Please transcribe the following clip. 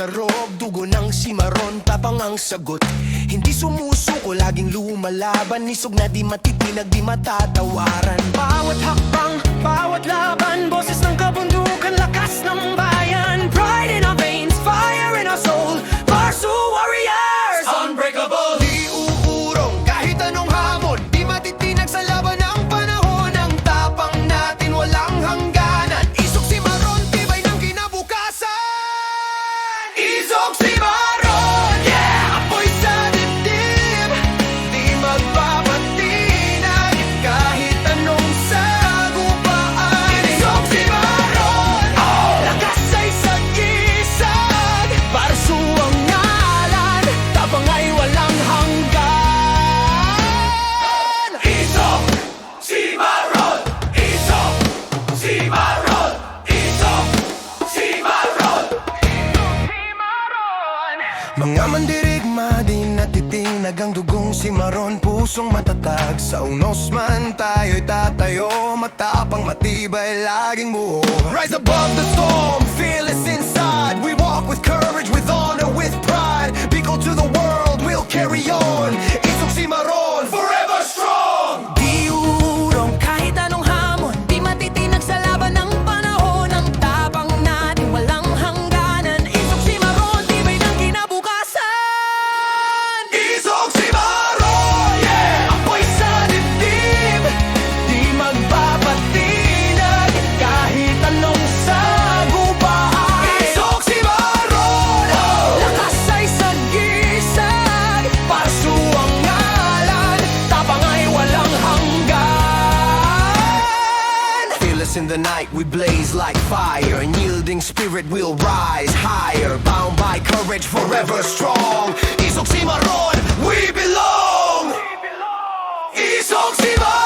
sa roob Dugo ng simaron, tapang ang sagot. Hindi sumusuko, laging lumalaban Nisog na di matitinag, di matatawaran. Bawat hakbang, bawat laban Boses ng kabundukan, lakas ng bayan. Pride in our veins, fire in our soul Barsu warriors Unbreakable. Di uurong kahit anong hamon mga mandirigma di natitinag ang dugong si Maron. Pusong matatag sa unos man tayo'y tatayo. Matapang matibay laging buo. Rise above the storm, Fearless in the night, we blaze like fire. And yielding spirit will rise higher. Bound by courage, forever strong. Isok si Maron, we belong! Isok!